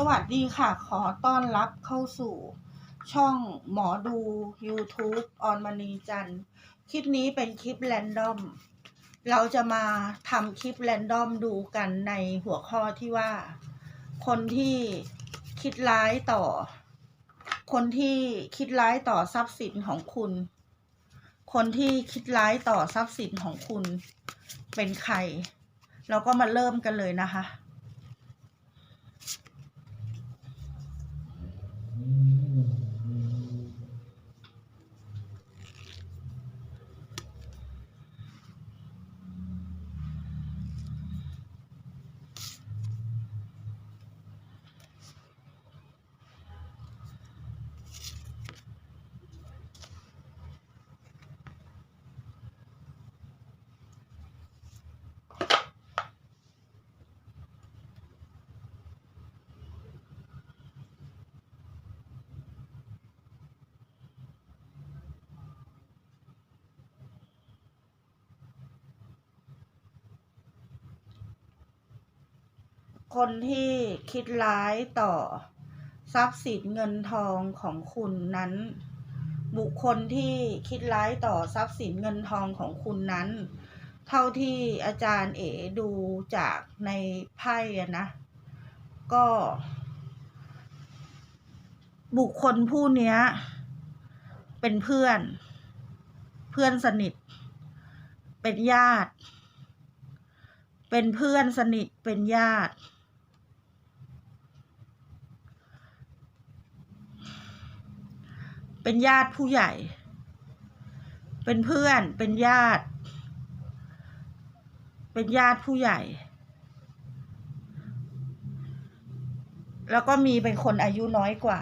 สวัสดีค่ะ ขอต้อนรับเข้าสู่ช่องหมอดู YouTube ออนมณีจันทร์คลิปนี้เป็นคลิปแรนดอม เราจะมาทำคลิปแรนดอมดูกันในหัวข้อที่ว่า คนที่คิดร้ายต่อ คนที่คิดร้ายต่อทรัพย์สินของคุณ คนที่คิดร้ายต่อทรัพย์สินของคุณ เป็นใคร เราก็มาเริ่มกันเลยนะคะ คนที่คิดร้ายต่อทรัพย์สินเงินทองของคุณนั้น บุคคลที่คิดร้ายต่อทรัพย์สินเงินทองของคุณนั้น เท่าที่อาจารย์เอ๋ดูจากในไพ่อะนะ ก็ บุคคลผู้เนี้ยเป็นเพื่อน เพื่อนสนิท เป็นญาติ เป็นเพื่อนสนิทเป็นญาติ เป็นญาติผู้ใหญ่ เป็นเพื่อน เป็นญาติ เป็นญาติผู้ใหญ่ แล้วก็มีเป็นคนอายุน้อยกว่า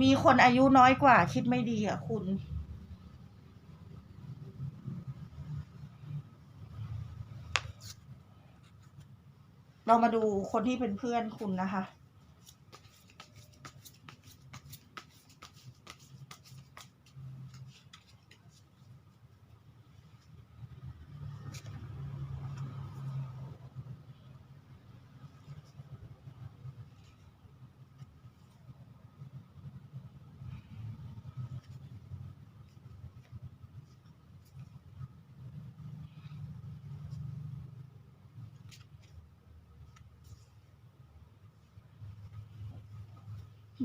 มีคนอายุน้อยกว่า คิดไม่ดีอะคุณ เรามาดูคนที่เป็นเพื่อนคุณนะคะ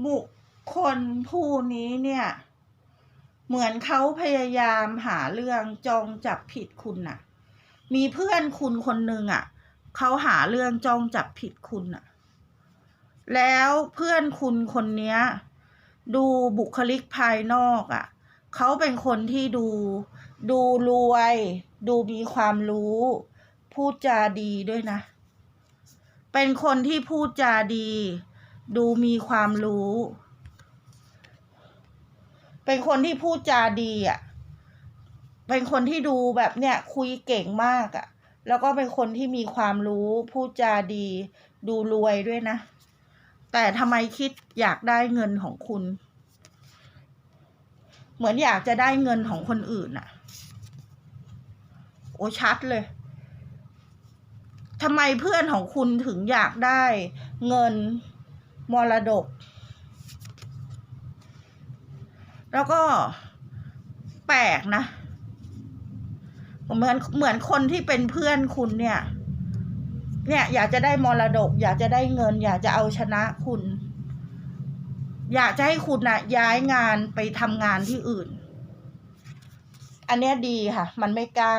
บุคคลผู้นี้เนี่ย เหมือนเขาพยายามหาเรื่องจองจับผิดคุณน่ะ มีเพื่อนคุณคนหนึ่งอะเขาหาเรื่องจองจับผิดคุณน่ะ แล้วเพื่อนคุณคนเนี้ย ดูบุคลิกภายนอกอะเขาเป็นคนที่ดูดูรวย ดูมีความรู้ พูดจาดีด้วยนะ เป็นคนที่พูดจาดี ดูมีความรู้ เป็นคนที่พูดจาดีอะ เป็นคนที่ดูแบบเนี่ย คุยเก่งมากอะ แล้วก็เป็นคนที่มีความรู้พูดจาดี ดูรวยด้วยนะ แต่ทำไมคิดอยากได้เงินของคุณ เหมือนอยากจะได้เงินของคนอื่นอะ โอชัดเลยทำไมเพื่อนของคุณถึงอยากได้เงิน มรดก แล้วก็แปลกนะ เหมือนเหมือนคนที่เป็นเพื่อนคุณเนี่ย เนี่ย อยากจะได้มรดก อยากจะได้เงิน อยากจะเอาชนะคุณ อยากจะให้คุณนะย้ายงานไปทำงานที่อื่น อันเนี้ยดีค่ะ มันไม่กล้า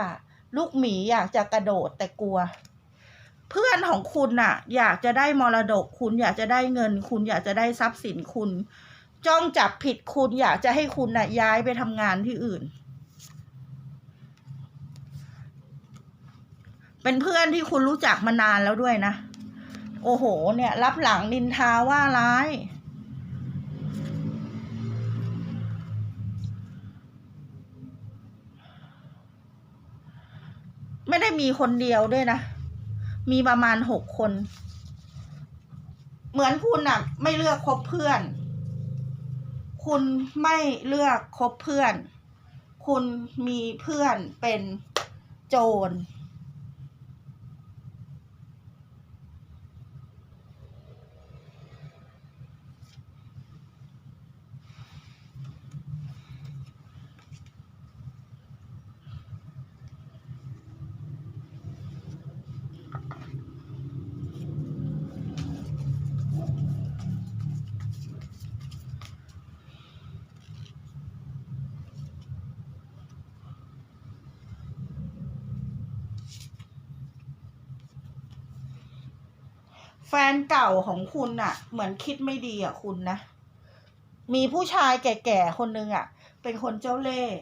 ลูกหมีอยากจะกระโดดแต่กลัว เพื่อนของคุณน่ะ อยากจะได้มรดกคุณอยากจะได้เงิน คุณอยากจะได้ทรัพย์สินคุณ จ้องจับผิดคุณอยากจะให้คุณน่ะ ย้ายไปทำงานที่อื่น เป็นเพื่อนที่คุณรู้จักมานานแล้วด้วยนะ โอ้โห เนี่ย รับหลังนินทาว่าร้ายไม่ได้มีคนเดียวด้วยนะ มีประมาณหกคน เหมือนคุณน่ะไม่เลือกคบเพื่อน คุณไม่เลือกคบเพื่อน คุณมีเพื่อนเป็นโจร แฟนเก่าของคุณน่ะ เหมือนคิดไม่ดีอะคุณนะ มีผู้ชายแก่ๆคนนึงอะ เป็นคนเจ้าเล่ห์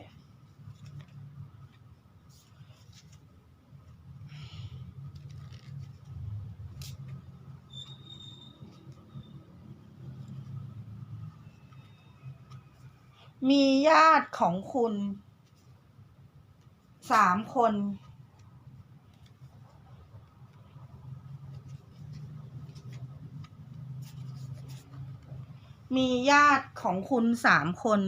มีญาติของคุณสามคน มีญาติของคุณสามคน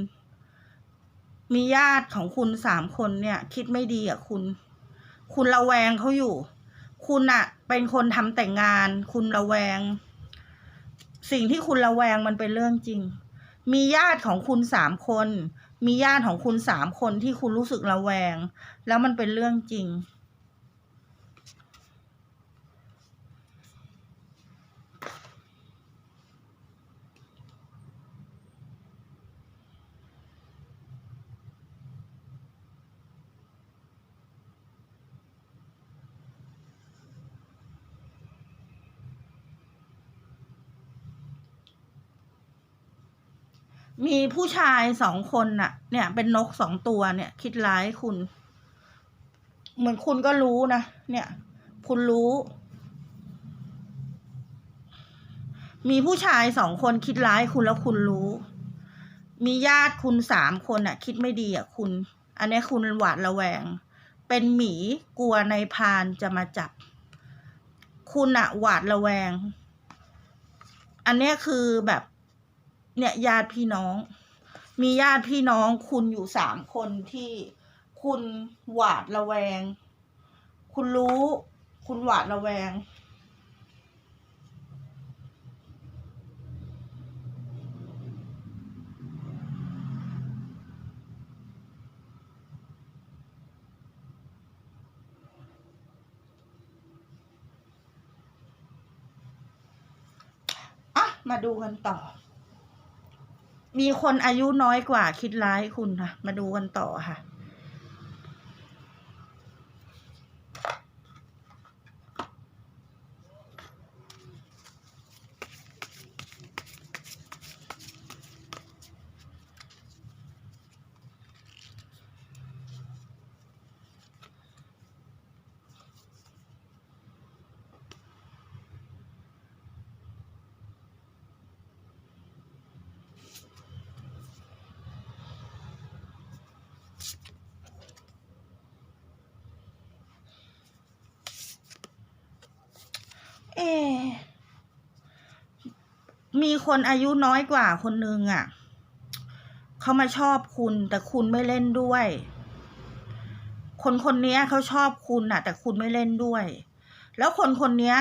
มีญาติของคุณสามคนเนี่ย คิดไม่ดีอะคุณ คุณระแวงเขาอยู่ คุณอะเป็นคนทำแต่งงาน คุณระแวง สิ่งที่คุณระแวงมันเป็นเรื่องจริง มีญาติของคุณสามคน มีญาติของคุณสามคนที่คุณรู้สึกระแวง แล้วมันเป็นเรื่องจริง มีผู้ชายสองคนน่ะ เนี่ย เป็นนกสองตัวเนี่ย คิดร้ายคุณ เหมือนคุณก็รู้นะเนี่ย คุณรู้ มีผู้ชายสองคนคิดร้ายคุณแล้วคุณรู้ มีญาติคุณสามคนน่ะ คิดไม่ดีอะคุณ อันนี้คุณหวาดระแวง เป็นหมีกลัวในพานจะมาจับ คุณอะหวาดระแวง อันนี้คือแบบ เนี่ยญาติพี่น้อง มีญาติพี่น้องคุณอยู่สามคนที่คุณหวาดระแวง คุณรู้ คุณหวาดระแวง อะ มาดูกันต่อ มีคนอายุน้อยกว่าคิดร้ายคุณค่ะ มาดูกันต่อค่ะ เอ มีคนอายุน้อยกว่าคนนึงอะ เขามาชอบคุณ แต่คุณไม่เล่นด้วย คนคนนี้เขาชอบคุณน่ะ แต่คุณไม่เล่นด้วย แล้วคนคนนี้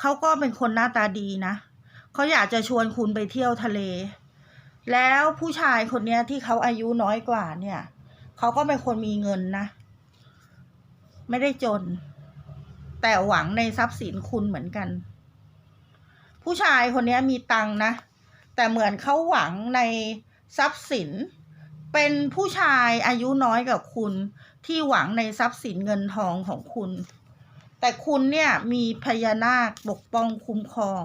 เขาก็เป็นคนหน้าตาดีนะเขาอยากจะชวนคุณไปเที่ยวทะเล แล้วผู้ชายคนนี้ที่เขาอายุน้อยกว่าเนี่ย เขาก็เป็นคนมีเงินนะ ไม่ได้จน แต่หวังในทรัพย์สินคุณเหมือนกัน ผู้ชายคนนี้มีตังนะ แต่เหมือนเขาหวังในทรัพย์สิน เป็นผู้ชายอายุน้อยกับคุณ ที่หวังในทรัพย์สินเงินทองของคุณ แต่คุณเนี่ยมีพญานาคปกป้องคุ้มครอง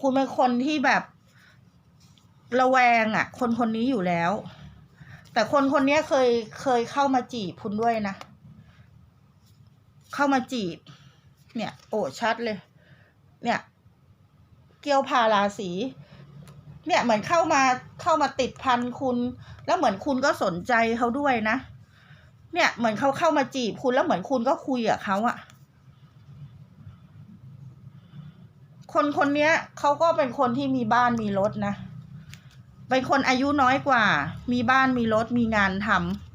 คุณเป็นคนที่แบบระแวงอะ่ะ คนคนนี้อยู่แล้ว แต่คนคนนี้เคยเคยเข้ามาจีบคุณด้วยนะ เข้ามาจีบ เนี่ย โอ้ชัดเลย เนี่ย เกี่ยวพาราสีเนี่ยเหมือนเข้ามาเข้ามาติดพันคุณ แล้วเหมือนคุณก็สนใจเขาด้วยนะ เนี่ยเหมือนเขาเข้ามาจีบคุณแล้วเหมือนคุณก็คุยกับเขาอะคนคนเนี้ยเขาก็เป็นคนที่มีบ้านมีรถนะ เป็นคนอายุน้อยกว่า มีบ้านมีรถมีงานทำ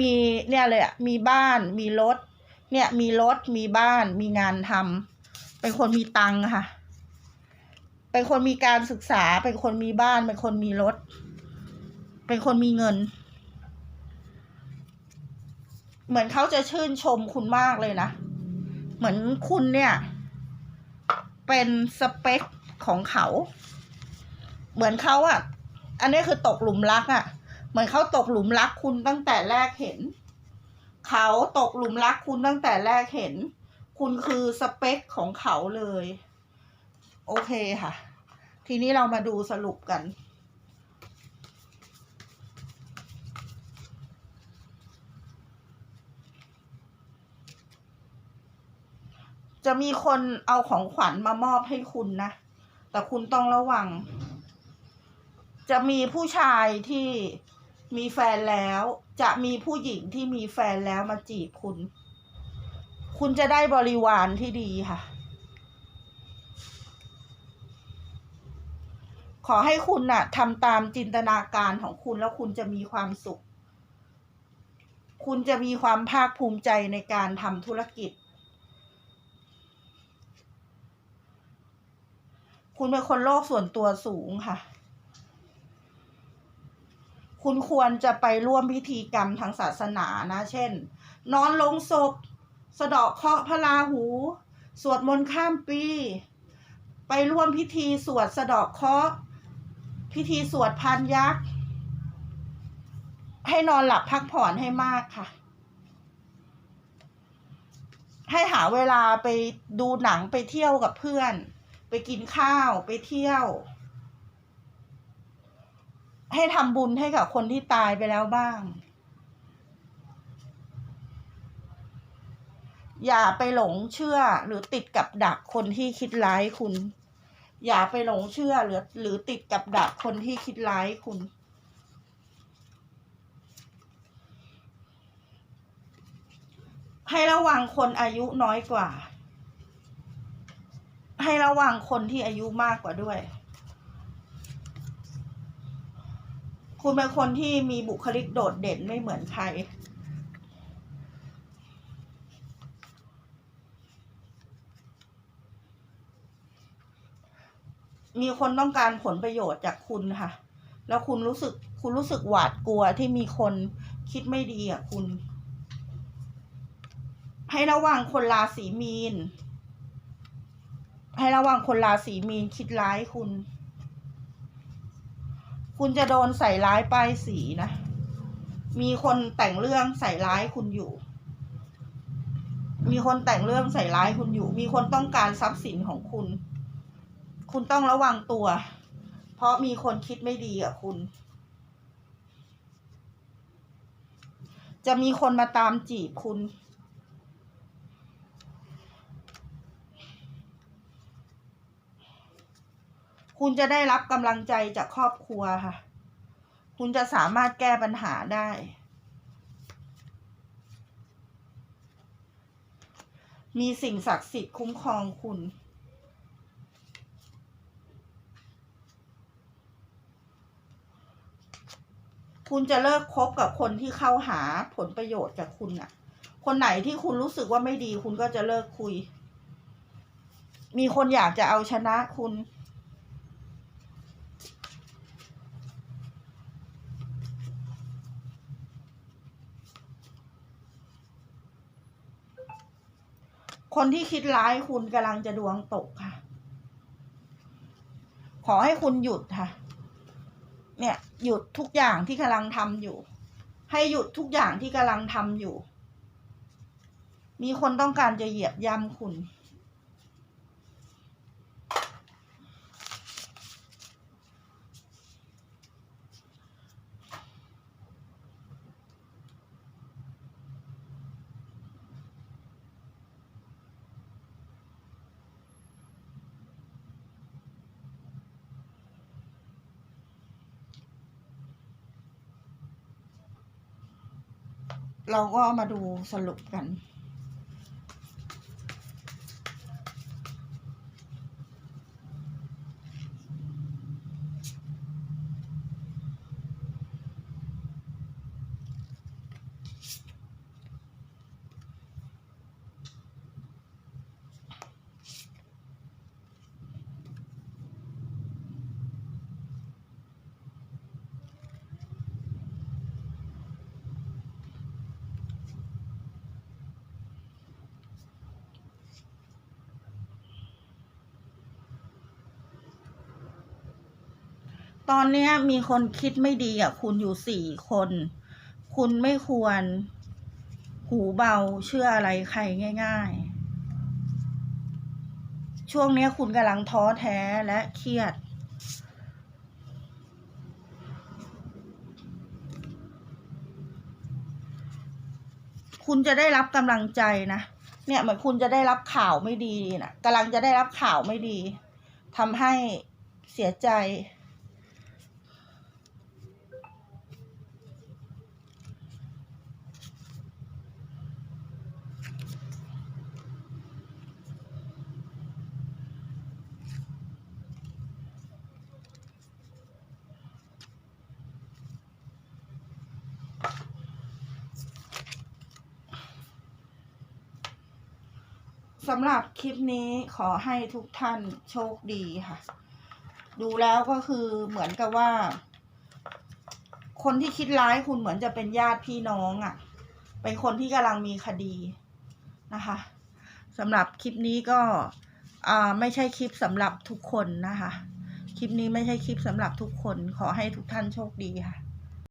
มีเนี่ยเลยอะมีบ้านมีรถ เนี่ยมีรถมีบ้านมีงานทำเป็นคนมีตังค์ค่ะ เป็นคนมีการศึกษา เป็นคนมีบ้าน เป็นคนมีรถ เป็นคนมีเงิน เหมือนเขาจะชื่นชมคุณมากเลยนะ เหมือนคุณเนี่ย เป็นสเปคของเขา เหมือนเขาอะอันนี้คือตกหลุมรักอะ เหมือนเขาตกหลุมรักคุณตั้งแต่แรกเห็น เขาตกหลุมรักคุณตั้งแต่แรกเห็น คุณคือสเปคของเขาเลย โอเคค่ะ ทีนี้เรามาดูสรุปกันจะมีคนเอาของขวัญมามอบให้คุณนะ แต่คุณต้องระวัง จะมีผู้ชายที่ มีแฟนแล้ว จะมีผู้หญิงที่มีแฟนแล้วมาจีบคุณ คุณจะได้บริวารที่ดีค่ะ ขอให้คุณน่ะทำตามจินตนาการของคุณแล้วคุณจะมีความสุข คุณจะมีความภาคภูมิใจในการทำธุรกิจ คุณเป็นคนโลกส่วนตัวสูงค่ะ คุณควรจะไปร่วมพิธีกรรมทางศาสนานะ เช่น นอนลงศพ สะเดาะเคราะห์พระราหู สวดมนต์ข้ามปี ไปร่วมพิธีสวดสะเดาะเคราะห์พิธีสวดพานยักษ์ ให้นอนหลับพักผ่อนให้มากค่ะ ให้หาเวลาไปดูหนังไปเที่ยวกับเพื่อน ไปกินข้าวไปเที่ยว ให้ทำบุญให้กับคนที่ตายไปแล้วบ้าง อย่าไปหลงเชื่อหรือติดกับดักคนที่คิดร้ายคุณ อย่าไปหลงเชื่อหรือหรือติดกับดักคนที่คิดร้ายคุณให้ระวังคนอายุน้อยกว่า ให้ระวังคนที่อายุมากกว่าด้วย คุณเป็นคนที่มีบุคลิกโดดเด่นไม่เหมือนใคร มีคนต้องการผลประโยชน์จากคุณค่ะ แล้วคุณรู้สึกคุณรู้สึกหวาดกลัวที่มีคนคิดไม่ดีกับคุณ ให้ระวังคนราศีมีน ให้ระวังคนราศีมีนคิดร้ายคุณ คุณจะโดนใส่ร้ายป้ายสีนะ มีคนแต่งเรื่องใส่ร้ายคุณอยู่ มีคนแต่งเรื่องใส่ร้ายคุณอยู่ มีคนต้องการทรัพย์สินของคุณ คุณต้องระวังตัว เพราะมีคนคิดไม่ดีกับคุณ จะมีคนมาตามจีบคุณ คุณจะได้รับกำลังใจจากครอบครัวค่ะ คุณจะสามารถแก้ปัญหาได้ มีสิ่งศักดิ์สิทธิ์คุ้มครองคุณคุณจะเลิกคบกับคนที่เข้าหาผลประโยชน์จากคุณน่ะคนไหนที่คุณรู้สึกว่าไม่ดี คุณก็จะเลิกคุย มีคนอยากจะเอาชนะคุณ คนที่คิดร้ายคุณกำลังจะดวงตกค่ะ ขอให้คุณหยุดค่ะ เนี่ย หยุดทุกอย่างที่กำลังทำอยู่ ให้หยุดทุกอย่างที่กำลังทำอยู่ มีคนต้องการจะเหยียบย่ำคุณ เราก็มาดูสรุปกัน ตอนเนี้ยมีคนคิดไม่ดีอะ คุณอยู่สี่คน คุณไม่ควร หูเบาเชื่ออะไรใครง่าย ๆ ช่วงเนี้ยคุณกำลังท้อแท้และเครียด คุณจะได้รับกำลังใจนะ เนี่ยเหมือนคุณจะได้รับข่าวไม่ดีนะกำลังจะได้รับข่าวไม่ดีทำให้เสียใจ สำหรับคลิปนี้ขอให้ทุกท่านโชคดีค่ะ ดูแล้วก็คือเหมือนกับว่า คนที่คิดร้ายคุณเหมือนจะเป็นญาติพี่น้องอะ่ะ เป็นคนที่กำลังมีคดีนะคะสำหรับคลิปนี้ก็อ่าไม่ใช่คลิปสำหรับทุกคนนะคะ คลิปนี้ไม่ใช่คลิปสำหรับทุกคน ขอให้ทุกท่านโชคดีค่ะ